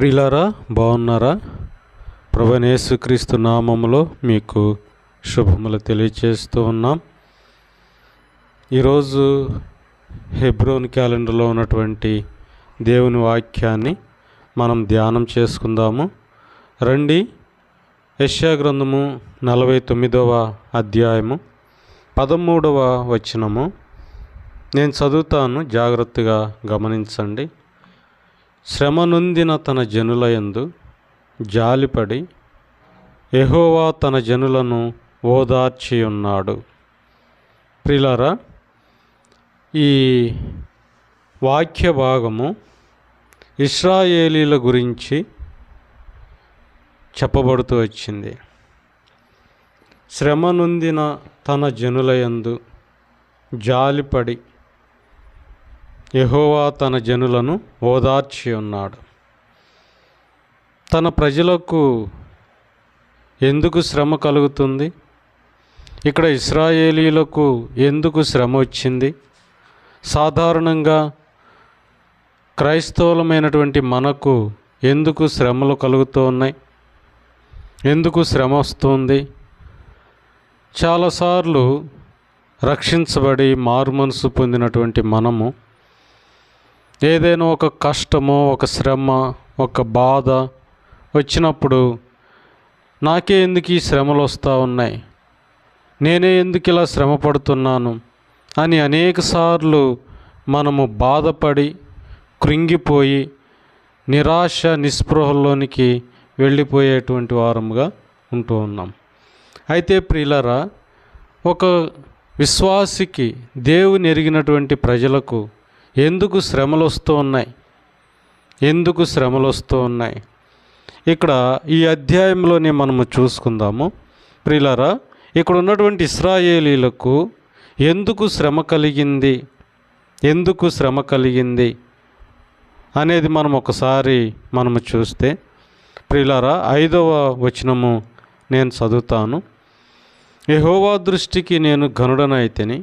ప్రియులారా బాగున్నారా? ప్రభనేసుక్రీస్తు నామములో మీకు శుభములు తెలియచేస్తూ ఉన్నాం. ఈరోజు హెబ్రోన్ క్యాలెండర్లో ఉన్నటువంటి దేవుని వాక్యాన్ని మనం ధ్యానం చేసుకుందాము. రండి యశ్యా గ్రంథము నలభై తొమ్మిదవ అధ్యాయము పదమూడవ వచనము. నేను చదువుతాను జాగ్రత్తగా గమనించండి. శ్రమనుందిన తన జనులయందు జాలిపడి ఎహోవా తన జనులను ఓదార్చి ఉన్నాడు ప్రిలారా ఈ వాక్య భాగము ఇస్రాయేలీల గురించి చెప్పబడుతూ వచ్చింది. శ్రమ నొందిన తన జనులయందు జాలిపడి యహోవా తన జనులను ఓదార్చి ఉన్నాడు. తన ప్రజలకు ఎందుకు శ్రమ కలుగుతుంది? ఇక్కడ ఇస్రాయేలీలకు ఎందుకు శ్రమ వచ్చింది? సాధారణంగా క్రైస్తవులమైనటువంటి మనకు ఎందుకు శ్రమలు కలుగుతూ ఉన్నాయి ఎందుకు శ్రమ వస్తుంది? చాలాసార్లు రక్షించబడి మారుమనసు పొందినటువంటి మనము ఏదైనా ఒక కష్టము ఒక శ్రమ ఒక బాధ వచ్చినప్పుడు నాకే ఎందుకు ఈ శ్రమలు వస్తూ ఉన్నాయి? నేనే ఎందుకు ఇలా శ్రమ పడుతున్నాను? అని అనేకసార్లు మనము బాధపడి కృంగిపోయి నిరాశ నిస్పృహల్లోనికి వెళ్ళిపోయేటువంటి వారముగా ఉంటూ ఉన్నాం. అయితే ప్రియులరా ఒక విశ్వాసికి దేవుని ఎరిగినటువంటి ప్రజలకు ఎందుకు శ్రమలు వస్తూ ఉన్నాయి? ఎందుకు శ్రమలు వస్తూ ఉన్నాయి? ఇక్కడ ఈ అధ్యాయంలోనే మనము చూసుకుందాము. ప్రిలారా ఇక్కడ ఉన్నటువంటి ఇస్రాయేలీలకు ఎందుకు శ్రమ కలిగింది? ఎందుకు శ్రమ కలిగింది? అనేది మనం ఒకసారి మనము చూస్తే ప్రిలారా ఐదవ వచనము నేను చదువుతాను. యహోవా దృష్టికి నేను ఘనుడనైతేని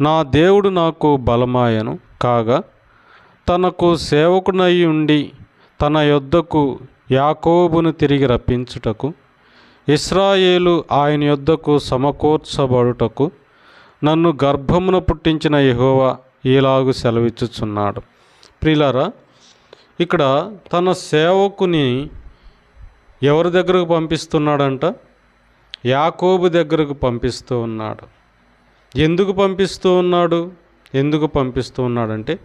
నా దేవుడు నాకు బలమాయను కాగా తనకు సేవకునై ఉండి తన యొద్దకు యాకోబును తిరిగి రప్పించుటకు ఇస్రాయేలు ఆయన యొద్దకు సమకూర్చబడుటకు నన్ను గర్భమున పుట్టించిన యహోవా ఈలాగు సెలవిచ్చుచున్నాడు. ప్రిలారా ఇక్కడ తన సేవకుని ఎవరి దగ్గరకు పంపిస్తున్నాడంట? యాకోబు దగ్గరకు పంపిస్తూ ఉన్నాడు. ఎందుకు పంపిస్తూ ఉన్నాడు? ఎందుకు పంపిస్తూ ఉన్నాడంటే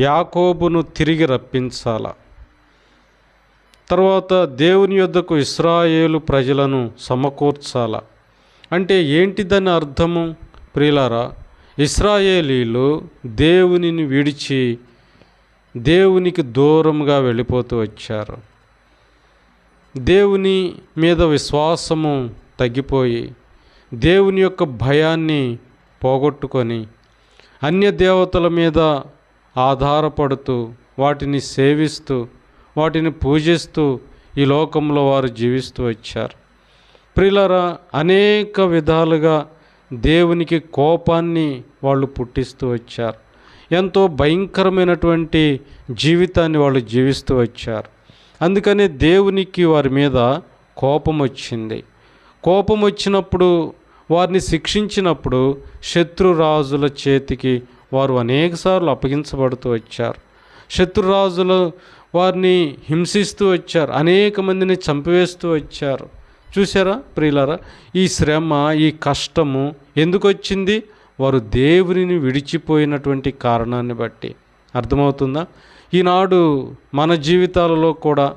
యాకోబును తిరిగి రప్పించాల. తర్వాత దేవుని యొద్దకు ఇస్రాయేలు ప్రజలను సమకూర్చాల. అంటే ఏంటిదని అర్థము? ప్రియులారా ఇస్రాయేలీలు దేవునిని విడిచి దేవునికి దూరంగా వెళ్ళిపోతూ వచ్చారు. దేవుని మీద విశ్వాసము తగ్గిపోయి దేవుని యొక్క భయాన్ని పోగొట్టుకొని అన్య దేవతల మీద ఆధారపడుతూ వాటిని సేవిస్తూ వాటిని పూజిస్తూ ఈ లోకంలో వారు జీవిస్తూ వచ్చారు. ప్రిలరా అనేక విధాలుగా దేవునికి కోపాన్ని వాళ్ళు పుట్టిస్తూ వచ్చారు. ఎంతో భయంకరమైనటువంటి జీవితాన్ని వాళ్ళు జీవిస్తూ వచ్చారు. అందుకనే దేవునికి వారి మీద కోపం వచ్చింది. కోపం వచ్చినప్పుడు వారిని శిక్షించినప్పుడు శత్రురాజుల చేతికి వారు అనేకసార్లు అప్పగించబడుతూ వచ్చారు. శత్రురాజులు వారిని హింసిస్తూ వచ్చారు. అనేక మందిని చంపివేస్తూ వచ్చారు. చూసారా ప్రియులారా? ఈ శ్రమ ఈ కష్టము ఎందుకు వచ్చింది? వారు దేవునిని విడిచిపోయినటువంటి కారణాన్ని బట్టి. అర్థమవుతుందా? ఈనాడు మన జీవితాలలో కూడా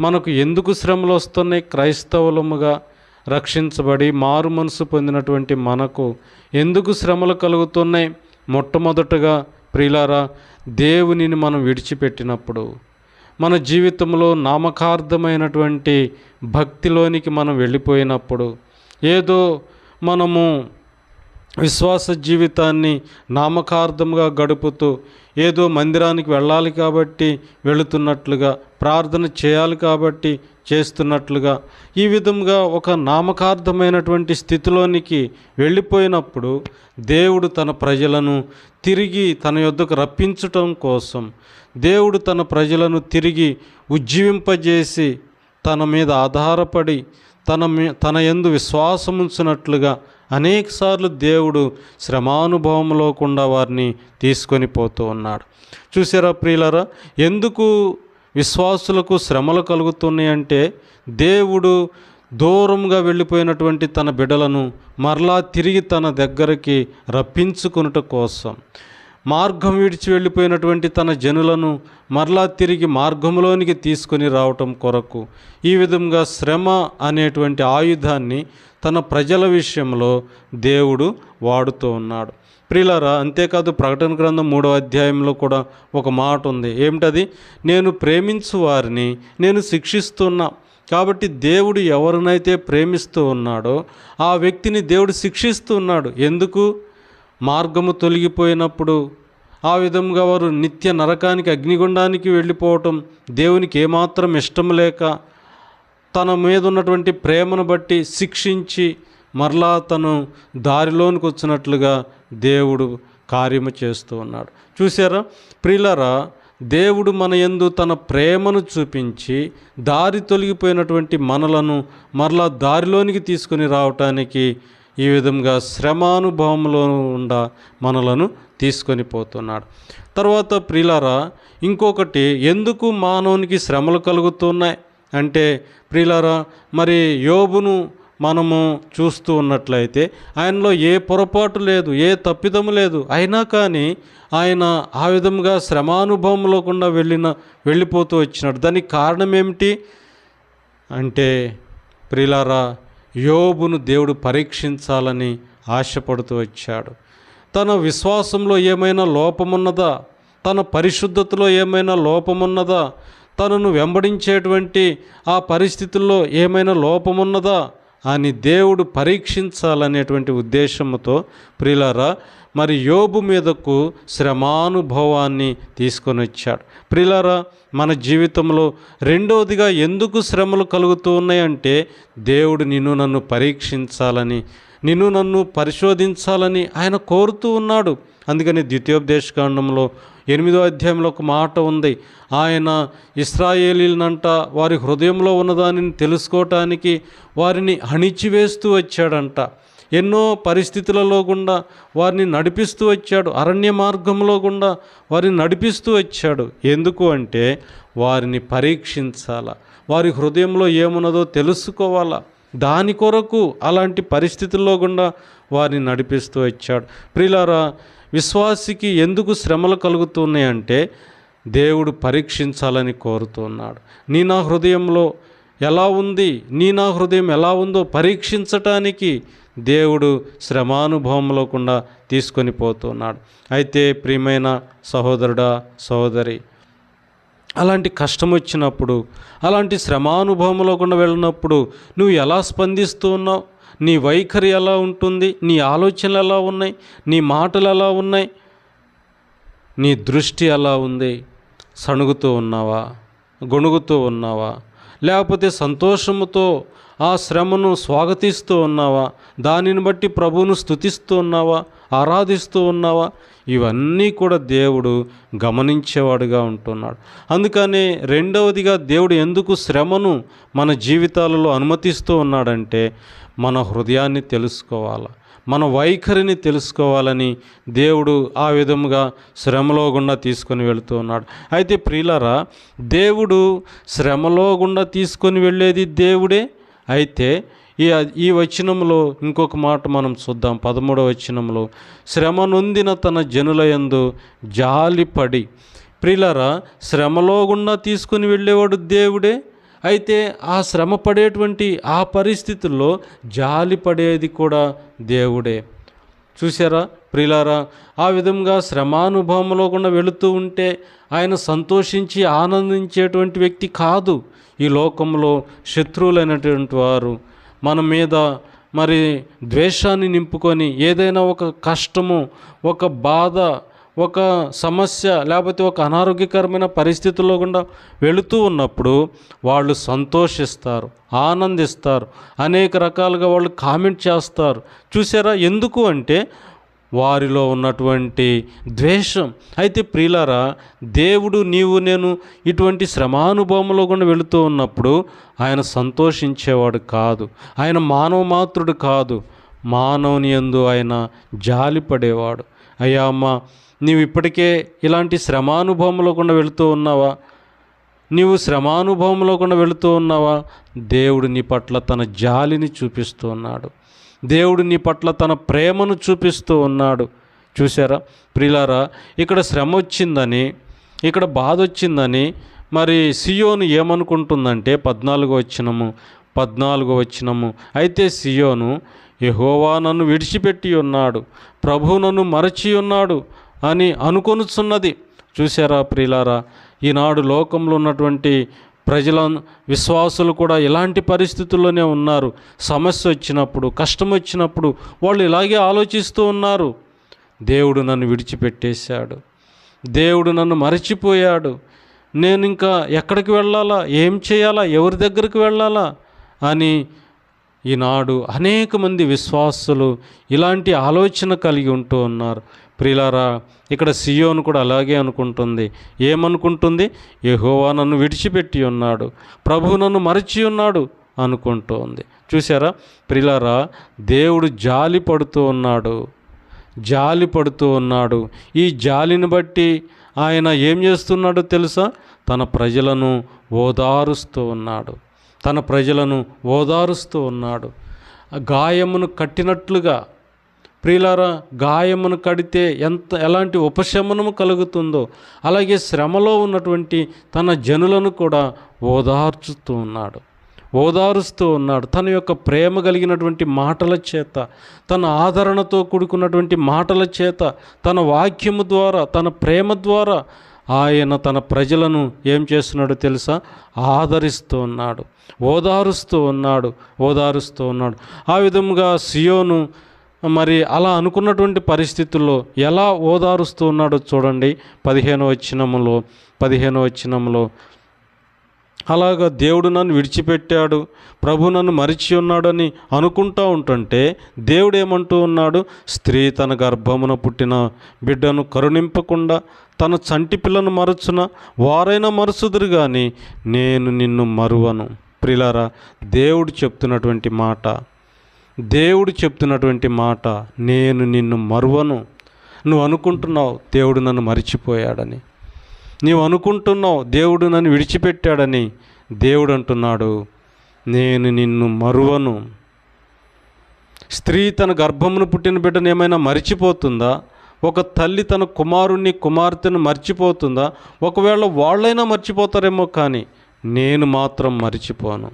మనకు ఎందుకు శ్రమలు వస్తున్నాయి? క్రైస్తవులముగా రక్షించబడి మారు మనసు పొందినటువంటి మనకు ఎందుకు శ్రమలు కలుగుతున్నాయి? మొట్టమొదటగా ప్రియులారా దేవునిని మనం విడిచిపెట్టినప్పుడు మన జీవితంలో నామకార్థమైనటువంటి భక్తిలోనికి మనం వెళ్ళిపోయినప్పుడు ఏదో మనము విశ్వాస జీవితాన్ని నామకార్థంగా గడుపుతూ ఏదో మందిరానికి వెళ్ళాలి కాబట్టి వెళుతున్నట్లుగా ప్రార్థన చేయాలి కాబట్టి చేస్తున్నట్లుగా ఈ విధంగా ఒక నామకార్థమైనటువంటి స్థితిలోనికి వెళ్ళిపోయినప్పుడు దేవుడు తన ప్రజలను తిరిగి తన యొద్దకు రప్పించటం కోసం దేవుడు తన ప్రజలను తిరిగి ఉజ్జీవింపజేసి తన మీద ఆధారపడి తన మీ తన యందు విశ్వాసం ఉంచినట్లుగా అనేకసార్లు దేవుడు శ్రమానుభవంలో కూడా వారిని తీసుకొని పోతూ ఉన్నాడు. చూసారా ప్రియులరా? ఎందుకు విశ్వాసులకు శ్రమలు కలుగుతున్నాయంటే దేవుడు దూరంగా వెళ్ళిపోయినటువంటి తన బిడలను మరలా తిరిగి తన దగ్గరికి రప్పించుకునుట కోసం. మార్గం విడిచి వెళ్ళిపోయినటువంటి తన జనులను మరలా తిరిగి మార్గంలోనికి తీసుకొని రావటం కొరకు ఈ విధంగా శ్రమ అనేటువంటి ఆయుధాన్ని తన ప్రజల విషయంలో దేవుడు వాడుతూ ఉన్నాడు. ప్రిలరా అంతేకాదు ప్రకటన గ్రంథం మూడో అధ్యాయంలో కూడా ఒక మాట ఉంది. ఏమిటది? నేను ప్రేమించు వారిని నేను శిక్షిస్తున్నా. కాబట్టి దేవుడు ఎవరినైతే ప్రేమిస్తూ ఉన్నాడో ఆ వ్యక్తిని దేవుడు శిక్షిస్తూ ఉన్నాడు. ఎందుకు? మార్గము తొలగిపోయినప్పుడు ఆ విధంగా వారు నిత్య నరకానికి అగ్నిగుండానికి వెళ్ళిపోవటం దేవునికి ఏమాత్రం ఇష్టం లేక తన మీద ఉన్నటువంటి ప్రేమను బట్టి శిక్షించి మరలా తను దారిలోనికి వచ్చినట్లుగా దేవుడు కార్యము చేస్తూ ఉన్నాడు. చూసారా ప్రిలరా దేవుడు మన యందు తన ప్రేమను చూపించి దారి తొలగిపోయినటువంటి మనలను మరలా దారిలోనికి తీసుకుని రావటానికి ఈ విధంగా శ్రమానుభవంలో ఉండ మనలను తీసుకొని పోతున్నాడు. తర్వాత ప్రిలారా ఇంకొకటి ఎందుకు మానవునికి శ్రమలు కలుగుతున్నాయి? అంటే ప్రిలారా మరి యోబును మనము చూస్తూ ఉన్నట్లయితే ఆయనలో ఏ పొరపాటు లేదు ఏ తప్పిదము లేదు. అయినా కానీ ఆయన ఆ విధంగా శ్రమానుభవంలోకుండా వెళ్ళిన వెళ్ళిపోతూ వచ్చినాడు. దానికి కారణం ఏమిటి? అంటే ప్రిలారా యోబును దేవుడు పరీక్షించాలని ఆశపడుతూ వచ్చాడు. తన విశ్వాసంలో ఏమైనా లోపమున్నదా? తన పరిశుద్ధతలో ఏమైనా లోపమున్నదా? తనను వెంబడించేటువంటి ఆ పరిస్థితుల్లో ఏమైనా లోపమున్నదా? అని దేవుడు పరీక్షించాలనేటువంటి ఉద్దేశంతో ప్రిలారా మరి యోబు మీదకు శ్రమానుభవాన్ని తీసుకొని వచ్చాడు ప్రిలారా మన జీవితంలో రెండవదిగా ఎందుకు శ్రమలు కలుగుతూ ఉన్నాయంటే దేవుడు నిన్ను నన్ను పరీక్షించాలని నిన్ను నన్ను పరిశోధించాలని ఆయన కోరుతూ ఉన్నాడు. అందుకని ద్వితీయోపదేశకాండంలో ఎనిమిదో అధ్యాయంలో ఒక మాట ఉంది. ఆయన ఇస్రాయేలీలనంట వారి హృదయంలో ఉన్నదానిని తెలుసుకోవటానికి వారిని అణిచివేస్తూ వచ్చాడంట. ఎన్నో పరిస్థితులలో గుండా వారిని నడిపిస్తూ వచ్చాడు. అరణ్య మార్గంలో గుండా వారిని నడిపిస్తూ వచ్చాడు. ఎందుకు అంటే వారిని పరీక్షించాల? వారి హృదయంలో ఏమున్నదో తెలుసుకోవాలా? దాని కొరకు అలాంటి పరిస్థితుల్లో గుండా వారిని నడిపిస్తూ వచ్చాడు. ప్రిలారా విశ్వాసికి ఎందుకు శ్రమలు కలుగుతున్నాయంటే దేవుడు పరీక్షించాలని కోరుతున్నాడు. నీ నా హృదయంలో ఎలా ఉంది? నీ నా హృదయం ఎలా ఉందో పరీక్షించటానికి దేవుడు శ్రమానుభవంలో కూడా తీసుకొని పోతున్నాడు. అయితే ప్రియమైన సహోదరుడా సహోదరి అలాంటి కష్టం వచ్చినప్పుడు అలాంటి శ్రమానుభవంలో కూడా వెళ్ళినప్పుడు నువ్వు ఎలా స్పందిస్తూ ఉన్నావు? నీ వైఖరి ఎలా ఉంటుంది? నీ ఆలోచనలు ఎలా ఉన్నాయి? నీ మాటలు ఎలా ఉన్నాయి? నీ దృష్టి ఎలా ఉంది? సణుగుతూ ఉన్నావా? గొణుగుతూ ఉన్నావా? లేకపోతే సంతోషముతో ఆ శ్రమను స్వాగతిస్తూ ఉన్నావా? దానిని బట్టి ప్రభువును స్తుతిస్తూ ఉన్నావా? ఆరాధిస్తూ ఉన్నావా? ఇవన్నీ కూడా దేవుడు గమనించేవాడుగా ఉంటున్నాడు. అందుకనే రెండవదిగా దేవుడు ఎందుకు శ్రమను మన జీవితాలలో అనుమతిస్తూ ఉన్నాడంటే మన హృదయాన్ని తెలుసుకోవాలి మన వైఖరిని తెలుసుకోవాలని దేవుడు ఆ విధముగా శ్రమలో గుండా తీసుకొని వెళుతూ ఉన్నాడు. అయితే ప్రియులరా దేవుడు శ్రమలో గుండా తీసుకొని వెళ్ళేది దేవుడే? అయితే ఈ ఈ వచనంలో ఇంకొక మాట మనం చూద్దాం. పదమూడవ వచనంలో శ్రమ నొందిన తన జనుల యందు జాలిపడి ప్రిలరా శ్రమలో గుండా తీసుకుని వెళ్ళేవాడు దేవుడే. అయితే ఆ శ్రమ పడేటువంటి ఆ పరిస్థితుల్లో జాలి పడేది కూడా దేవుడే. చూసారా ప్రిలారా ఆ విధంగా శ్రమానుభవంలో కూడా వెళుతూ ఉంటే ఆయన సంతోషించి ఆనందించేటువంటి వ్యక్తి కాదు ఈ లోకంలో శత్రువులైనటువంటి వారు. మన మీద మరి ద్వేషాన్ని నింపుకొని ఏదైనా ఒక కష్టము ఒక బాధ ఒక సమస్య లేకపోతే ఒక అనారోగ్యకరమైన పరిస్థితుల్లో గుండా వెళుతూ ఉన్నప్పుడు వాళ్ళు సంతోషిస్తారు ఆనందిస్తారు. అనేక రకాలుగా వాళ్ళు కామెంట్ చేస్తారు. చూసారా? ఎందుకు అంటే వారిలో ఉన్నటువంటి ద్వేషం. అయితే ప్రియులారా దేవుడు నీవు నేను ఇటువంటి శ్రమానుభవంలో కూడా వెళుతూ ఉన్నప్పుడు ఆయన సంతోషించేవాడు కాదు. ఆయన మానవ మాత్రుడు కాదు. మానవుని యందు ఆయన జాలిపడేవాడు. అయ్యా అమ్మ నీవు ఇప్పటికే ఇలాంటి శ్రమానుభవంలో కూడా వెళుతూ ఉన్నావా? నీవు శ్రమానుభవంలో కూడా వెళుతూ ఉన్నావా? దేవుడు నీ పట్ల తన జాలిని చూపిస్తూ ఉన్నాడు. దేవుడు నీ పట్ల తన ప్రేమను చూపిస్తూ ఉన్నాడు. చూసారా ప్రిలారా ఇక్కడ శ్రమ వచ్చిందని ఇక్కడ బాధ వచ్చిందని మరి సియోను ఏమనుకుంటుందంటే పద్నాలుగో వచ్చినము పద్నాలుగో వచ్చినము అయితే సియోను యహోవా నన్ను విడిచిపెట్టి ఉన్నాడు ప్రభు నన్ను మరచి ఉన్నాడు అని అనుకొనుచున్నది. చూసారా ప్రిలారా? ఈనాడు లోకంలో ఉన్నటువంటి ప్రజల విశ్వాసులు కూడా ఇలాంటి పరిస్థితుల్లోనే ఉన్నారు. సమస్య వచ్చినప్పుడు కష్టం వచ్చినప్పుడు వాళ్ళు ఇలాగే ఆలోచిస్తూ ఉన్నారు. దేవుడు నన్ను విడిచిపెట్టేశాడు. దేవుడు నన్ను మరచిపోయాడు. నేను ఇంకా ఎక్కడికి వెళ్ళాలా? ఏం చేయాలా? ఎవరి దగ్గరికి వెళ్ళాలా? అని ఈనాడు అనేక మంది విశ్వాసులు ఇలాంటి ఆలోచన కలిగి ఉంటూ ఉన్నారు. ప్రిలారా ఇక్కడ సియోను కూడా అలాగే అనుకుంటుంది. ఏమనుకుంటుంది? యహోవా నన్ను విడిచిపెట్టి ఉన్నాడు. ప్రభు నన్ను మరచి ఉన్నాడు అనుకుంటోంది. చూసారా ప్రిలారా దేవుడు జాలి పడుతూ ఉన్నాడు. జాలి పడుతూ ఉన్నాడు. ఈ జాలిని బట్టి ఆయన ఏం చేస్తున్నాడో తెలుసా? తన ప్రజలను ఓదారుస్తూ ఉన్నాడు. తన ప్రజలను ఓదారుస్తూ ఉన్నాడు. గాయమును కట్టినట్లుగా ప్రియులారా గాయమును కడితే ఎంత ఎలాంటి ఉపశమనము కలుగుతుందో అలాగే శ్రమలో ఉన్నటువంటి తన జనులను కూడా ఓదార్చుతూ ఉన్నాడు. ఓదారుస్తూ ఉన్నాడు. తన యొక్క ప్రేమ కలిగినటువంటి మాటల చేత తన ఆదరణతో కూడుకున్నటువంటి మాటల చేత తన వాక్యము ద్వారా తన ప్రేమ ద్వారా ఆయన తన ప్రజలను ఏం చేస్తున్నాడో తెలుసా? ఆదరిస్తూ ఉన్నాడు. ఓదారుస్తూ ఉన్నాడు. ఓదారుస్తూ ఉన్నాడు. ఆ విధముగా సియోను మరి అలా అనుకున్నటువంటి పరిస్థితుల్లో ఎలా ఓదారుస్తూ ఉన్నాడో చూడండి. పదిహేను వచ్చినములో పదిహేను వచ్చినములో అలాగా దేవుడు నన్ను విడిచిపెట్టాడు ప్రభు నన్ను మరిచి ఉన్నాడని అనుకుంటూ ఉంటుంటే దేవుడు ఏమంటూ ఉన్నాడు స్త్రీ తన గర్భమున పుట్టిన బిడ్డను కరుణింపకుండా తన చంటి పిల్లను మరచున వారైనా మరుచుదురు కానీ నేను నిన్ను మరువను. ప్రిలారా దేవుడు చెప్తున్నటువంటి మాట దేవుడు చెప్తున్నటువంటి మాట నేను నిన్ను మరువను. నువ్వు అనుకుంటున్నావు దేవుడు నన్ను మరిచిపోయాడని. నీవు అనుకుంటున్నావు దేవుడు నన్ను విడిచిపెట్టాడని దేవుడు అంటున్నాడు. నేను నిన్ను మరువను. స్త్రీ తన గర్భమును పుట్టిన బిడ్డను ఏమైనా మరిచిపోతుందా? ఒక తల్లి తన కుమారుణ్ణి కుమార్తెను మర్చిపోతుందా? ఒకవేళ వాళ్ళైనా మర్చిపోతారేమో కానీ నేను మాత్రం మరిచిపోను.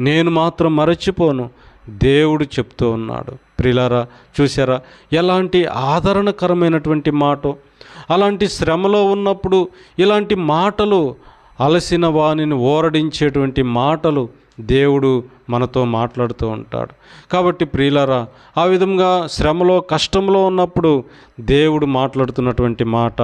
నేను మాత్రం మరచిపోను. దేవుడు చెప్తూ ఉన్నాడు. ప్రిలారా చూసారా ఎలాంటి ఆదరణకరమైనటువంటి మాట అలాంటి శ్రమలో ఉన్నప్పుడు ఇలాంటి మాటలు అలసిన వాణిని ఓరడించేటువంటి మాటలు దేవుడు మనతో మాట్లాడుతూ ఉంటాడు. కాబట్టి ప్రియులరా ఆ విధంగా శ్రమలో కష్టంలో ఉన్నప్పుడు దేవుడు మాట్లాడుతున్నటువంటి మాట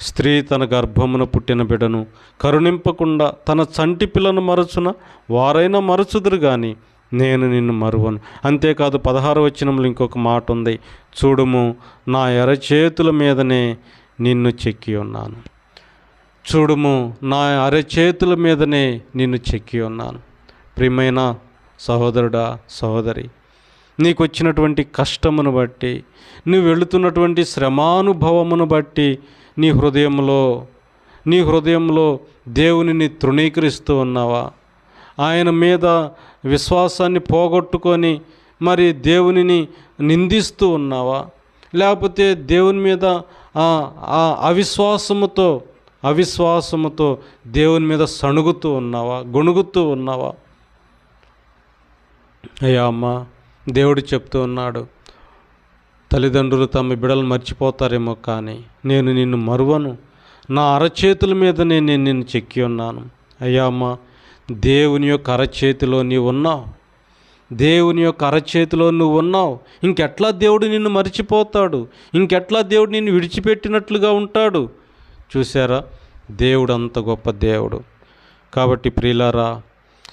స్త్రీ తన గర్భమున పుట్టిన బిడను కరుణింపకుండా తన చంటి పిల్లను మరచున వారైనా మరచుదురు కానీ నేను నిన్ను మరువను. అంతేకాదు పదహారు వచనంలో ఇంకొక మాట ఉంది. చూడుము నా ఎరచేతుల మీదనే నిన్ను చెక్కి ఉన్నాను. చూడుము నా అరచేతుల మీదనే నిన్ను చెక్కి ఉన్నాను. ప్రియమైన సహోదరుడా సహోదరి నీకు వచ్చినటువంటి కష్టమును బట్టి నువ్వు వెళుతున్నటువంటి శ్రమానుభవమును బట్టి నీ హృదయంలో నీ హృదయంలో దేవునిని తృణీకరిస్తూ ఉన్నావా? ఆయన మీద విశ్వాసాన్ని పోగొట్టుకొని మరి దేవునిని నిందిస్తూ ఉన్నావా? లేకపోతే దేవుని మీద ఆ, ఆ అవిశ్వాసముతో అవిశ్వాసముతో దేవుని మీద సణుగుతూ ఉన్నావా? గొణుగుతూ ఉన్నావా? అయ్యా అమ్మ దేవుడు చెప్తూ ఉన్నాడు తల్లిదండ్రులు తమ బిడలు మర్చిపోతారేమో కానీ నేను నిన్ను మరువను. నా అరచేతుల మీద నేను నిన్ను చెక్కి ఉన్నాను. అయ్యా అమ్మ దేవుని యొక్క అరచేతిలో నీవు ఉన్నావు దేవుని యొక్క అరచేతిలో నువ్వు ఉన్నావు ఇంకెట్లా దేవుడు నిన్ను మర్చిపోతాడు? ఇంకెట్లా దేవుడు నిన్ను విడిచిపెట్టినట్లుగా ఉంటాడు? చూసారా దేవుడు అంత గొప్ప దేవుడు. కాబట్టి ప్రియులారా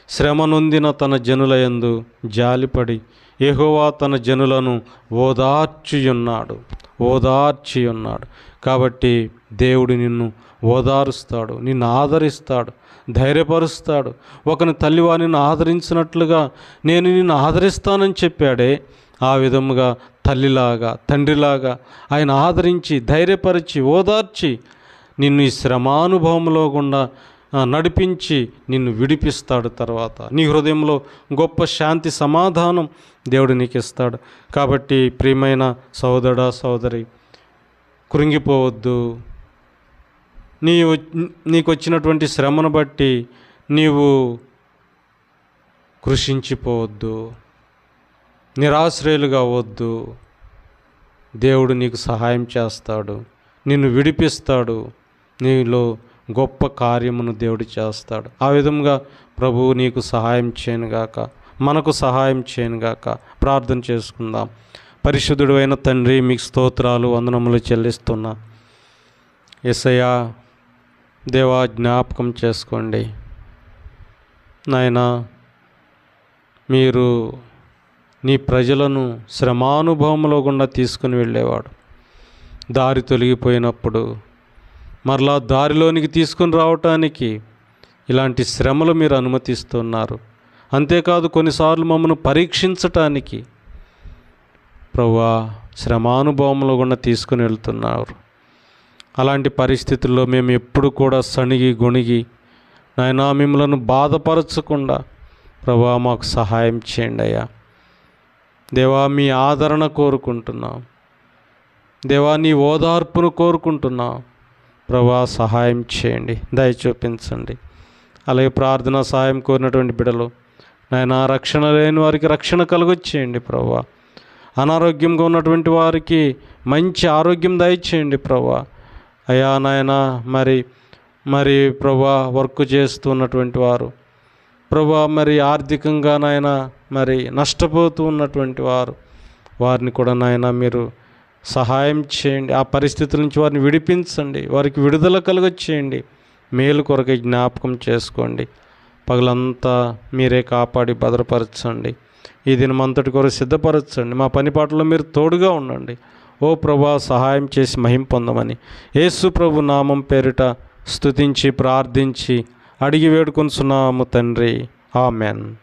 శ్రమ నొందిన తన జనులయందు జాలిపడి ఎహోవా తన జనులను ఓదార్చియున్నాడు. ఓదార్చియున్నాడు. కాబట్టి దేవుడు నిన్ను ఓదారుస్తాడు నిన్ను ఆదరిస్తాడు. ధైర్యపరుస్తాడు. ఒకని తల్లివా నిన్ను ఆదరించినట్లుగా నేను నిన్ను ఆదరిస్తానని చెప్పాడే. ఆ విధముగా తల్లిలాగా తండ్రిలాగా ఆయన ఆదరించి ధైర్యపరిచి ఓదార్చి నిన్ను ఈ శ్రమానుభవంలో గుండా నడిపించి నిన్ను విడిపిస్తాడు తర్వాత. నీ హృదయంలో గొప్ప శాంతి సమాధానం దేవుడు నీకు ఇస్తాడు కాబట్టి ప్రియమైన సోదరుడా సోదరి కృంగిపోవద్దు. నీ వ- నీకు వచ్చినటువంటి శ్రమను బట్టి నీవు కృషించిపోవద్దు నిరాశ్రయులుగా అవ్వద్దు. దేవుడు నీకు సహాయం చేస్తాడు నిన్ను విడిపిస్తాడు నీలో గొప్ప కార్యమును దేవుడు చేస్తాడు. ఆ విధంగా ప్రభువు నీకు సహాయం చేయనుగాక మనకు సహాయం చేయనుగాక ప్రార్థన చేసుకుందాం. పరిశుద్ధుడు అయిన తండ్రి మీకు స్తోత్రాలు వందనములు చెల్లిస్తున్నా. ఎసయ్యా దేవా జ్ఞాపకం చేసుకోండి. నాయనా మీరు నీ ప్రజలను శ్రమానుభవంలో గుండా తీసుకుని వెళ్ళేవాడు. దారి తొలగిపోయినప్పుడు మరలా దారిలోనికి తీసుకుని రావటానికి ఇలాంటి శ్రమలు మీరు అనుమతిస్తున్నారు. అంతేకాదు కొన్నిసార్లు మమ్మల్ని పరీక్షించటానికి. ప్రవ్వా శ్రమానుభవంలో గుండా తీసుకుని వెళ్తున్నారు. అలాంటి పరిస్థితుల్లో మేము ఎప్పుడు కూడా సణిగి గొణిగి నాయనా మిమ్మలను బాధపరచకుండా ప్రభా మాకు సహాయం చేయండి అయ్యా. దేవా మీ ఆదరణ కోరుకుంటున్నాం. దేవా నీ ఓదార్పును కోరుకుంటున్నాం. ప్రభా సహాయం చేయండి దయ చూపించండి. అలాగే ప్రార్థన సహాయం కోరినటువంటి బిడలు నాయన రక్షణ లేని వారికి రక్షణ కలుగొచ్చేయండి ప్రభా. అనారోగ్యంగా ఉన్నటువంటి వారికి మంచి ఆరోగ్యం దయచేయండి ప్రభా. అయా నాయన మరి మరి ప్రభా వర్క్ చేస్తున్నటువంటి వారు. ప్రభా మరి ఆర్థికంగా నాయన మరి నష్టపోతూ ఉన్నటువంటి వారు. వారిని కూడా నాయన మీరు సహాయం చేయండి. ఆ పరిస్థితుల నుంచి వారిని విడిపించండి. వారికి విడుదల కలుగొచ్చేయండి మేలు కొరకు జ్ఞాపకం చేసుకోండి. పగలంతా మీరే కాపాడి భద్రపరచండి. ఈ దినమంతటి కొరకు సిద్ధపరచండి. మా పని పాటలో మీరు తోడుగా ఉండండి. ఓ ప్రభా సహాయం చేసి మహిం పొందమని. యేసు ప్రభు నామం పేరిట స్తుతించి ప్రార్థించి అడిగి వేడుకొనుచున్నాము తండ్రి. ఆమెన్.